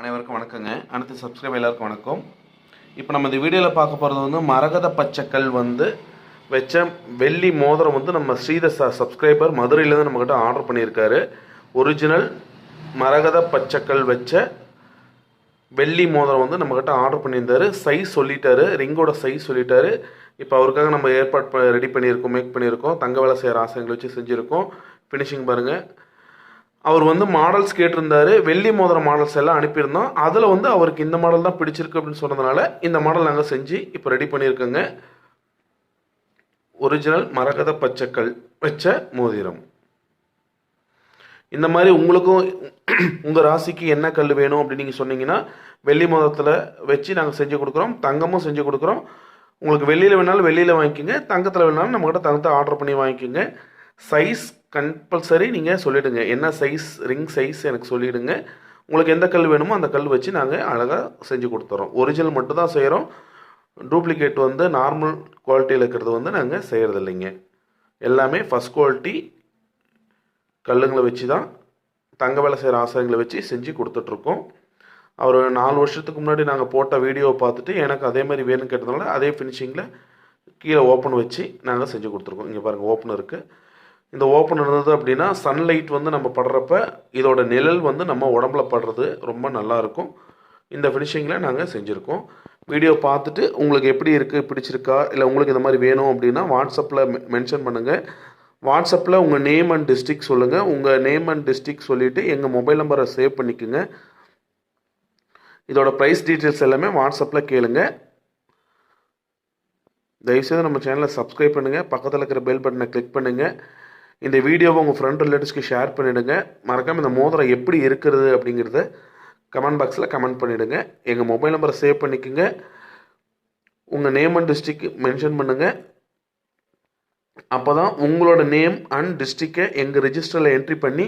அனைவருக்கும் வணக்கங்க. அனைத்து சப்ஸ்கிரைப் எல்லாருக்கும் வணக்கம். இப்போ நம்ம இந்த வீடியோவில் பார்க்க போகிறது வந்து மரகத பச்சைக்கல் வந்து வச்ச வெள்ளி மோதிரம் வந்து நம்ம ஸ்ரீத சப்ஸ்கிரைபர் மதுரையிலேருந்து நம்மக்கிட்ட ஆர்டர் பண்ணியிருக்காரு. ஒரிஜினல் மரகத பச்சைக்கல் வச்ச வெள்ளி மோதிரம் வந்து நம்மக்கிட்ட ஆர்டர் பண்ணியிருந்தாரு. சைஸ் சொல்லிட்டாரு. ரிங்கோட சைஸ் சொல்லிட்டாரு. இப்போ அவருக்காக நம்ம ஏற்பாடு ரெடி பண்ணியிருக்கோம் மேக் பண்ணியிருக்கோம். தங்க வேலை செய்கிற ஆசைங்களை வச்சு செஞ்சுருக்கோம். ஃபினிஷிங் பாருங்கள் அவர் வந்து மாடல்ஸ் கேட்டிருந்தாரு. வெள்ளி மோதிர மாடல்ஸ் எல்லாம் அனுப்பியிருந்தோம். அதில் வந்து அவருக்கு இந்த மாடல் தான் பிடிச்சிருக்கு அப்படின்னு சொன்னதுனால இந்த மாடல் நாங்கள் செஞ்சு இப்போ ரெடி பண்ணியிருக்கோங்க. ஒரிஜினல் மரகத பச்சைக்கல் வச்ச மோதிரம். இந்த மாதிரி உங்களுக்கும் உங்கள் ராசிக்கு என்ன கல் வேணும் அப்படின்னு நீங்கள் சொன்னீங்கன்னா வெள்ளி மோதிரத்தில் வச்சு நாங்கள் செஞ்சு கொடுக்குறோம். தங்கமும் செஞ்சு கொடுக்குறோம். உங்களுக்கு வெள்ளியில் வேணாலும் வெளியில் வாங்கிக்கோங்க. தங்கத்தில் வேணாலும் நம்மக்கிட்ட தங்கத்தை ஆர்டர் பண்ணி வாங்கிக்கோங்க. சைஸ் கம்பல்சரி நீங்கள் சொல்லிவிடுங்க என்ன சைஸ் ரிங் சைஸ் எனக்கு சொல்லிவிடுங்க உங்களுக்கு எந்த கல் வேணுமோ அந்த கல் வச்சு நாங்கள் அழகாக செஞ்சு கொடுத்துறோம். ஒரிஜினல் மட்டும் தான் செய்கிறோம் டூப்ளிகேட் வந்து நார்மல் குவாலிட்டியில் இருக்கிறது வந்து நாங்கள் செய்கிறது இல்லைங்க எல்லாமே ஃபஸ்ட் குவாலிட்டி கல்லுங்களை வச்சு தான் தங்க வேலை செய்கிற ஆசாரிகளை வச்சு செஞ்சு கொடுத்துட்ருக்கோம். அவர் நாலு வருஷத்துக்கு முன்னாடி நாங்கள் போட்ட வீடியோவை பார்த்துட்டு எனக்கு அதே மாதிரி வேணும்னு கேட்டதுனால அதே ஃபினிஷிங்கில் கீழே ஓப்பன் வச்சு நாங்கள் செஞ்சு கொடுத்துருக்கோம். இங்கே பாருங்கள் ஓப்பன் இருக்குது இந்த ஓப்பன் இருந்தது அப்படின்னா சன்லைட் வந்து நம்ம படுறப்ப இதோட நிழல் வந்து நம்ம உடம்புல படுறது ரொம்ப நல்லாயிருக்கும் இந்த ஃபினிஷிங்கில் நாங்கள் செஞ்சுருக்கோம். வீடியோ பார்த்துட்டு உங்களுக்கு எப்படி இருக்குது பிடிச்சிருக்கா இல்லை உங்களுக்கு இந்த மாதிரி வேணும் அப்படின்னா வாட்ஸ்அப்பில் மென்ஷன் பண்ணுங்கள் வாட்ஸ்அப்பில் உங்கள் நேம் அண்ட் டிஸ்ட்ரிக் சொல்லுங்கள் உங்கள் நேம் அண்ட் டிஸ்ட்ரிக் சொல்லிவிட்டு எங்கள் மொபைல் நம்பரை சேவ் பண்ணிக்கோங்க. இதோட ப்ரைஸ் டீட்டெயில்ஸ் எல்லாமே வாட்ஸ்அப்பில் கேளுங்க. தயவுசெய்து நம்ம சேனலை சப்ஸ்கிரைப் பண்ணுங்கள் பக்கத்தில் இருக்கிற பெல் பட்டனை கிளிக் பண்ணுங்கள் இந்த வீடியோவை உங்கள் ஃப்ரெண்ட் ரிலேட்டிவ்ஸ்க்கு ஷேர் பண்ணிவிடுங்க மறக்காமல் இந்த மோதிரம் எப்படி இருக்கிறது அப்படிங்கிறத கமெண்ட் பாக்ஸில் கமெண்ட் பண்ணிவிடுங்க எங்கள் மொபைல் நம்பரை சேவ் பண்ணிக்கோங்க. உங்கள் நேம் அண்ட் டிஸ்ட்ரிக் மென்ஷன் பண்ணுங்கள் அப்போ தான் உங்களோட நேம் அண்ட் டிஸ்ட்ரிக்கை எங்கள் ரிஜிஸ்டரில் என்ட்ரி பண்ணி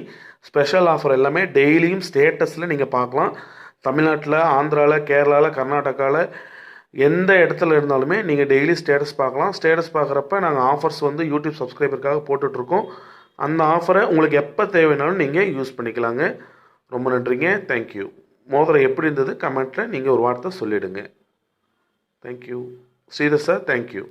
ஸ்பெஷல் ஆஃபர் எல்லாமே டெய்லியும் ஸ்டேட்டஸில் நீங்கள் பார்க்கலாம். தமிழ்நாட்டில் ஆந்திராவில் கேரளாவில் கர்நாடகாவில் எந்த இடத்துல இருந்தாலுமே நீங்கள் டெய்லி ஸ்டேட்டஸ் பார்க்கலாம். ஸ்டேட்டஸ் பார்க்குறப்ப நாங்கள் ஆஃபர்ஸ் வந்து யூடியூப் சப்ஸ்கிரைபருக்காக போட்டுட்ருக்கோம். அந்த ஆஃபரை உங்களுக்கு எப்போ தேவைனாலும் நீங்கள் யூஸ் பண்ணிக்கலாங்க. ரொம்ப நன்றிங்க. தேங்க்யூ மோதிரம் எப்படி இருந்தது? கமெண்ட்டில் நீங்கள் ஒரு வார்த்தை சொல்லிவிடுங்க தேங்க்யூ ஸ்ரீதர் சார் தேங்க்யூ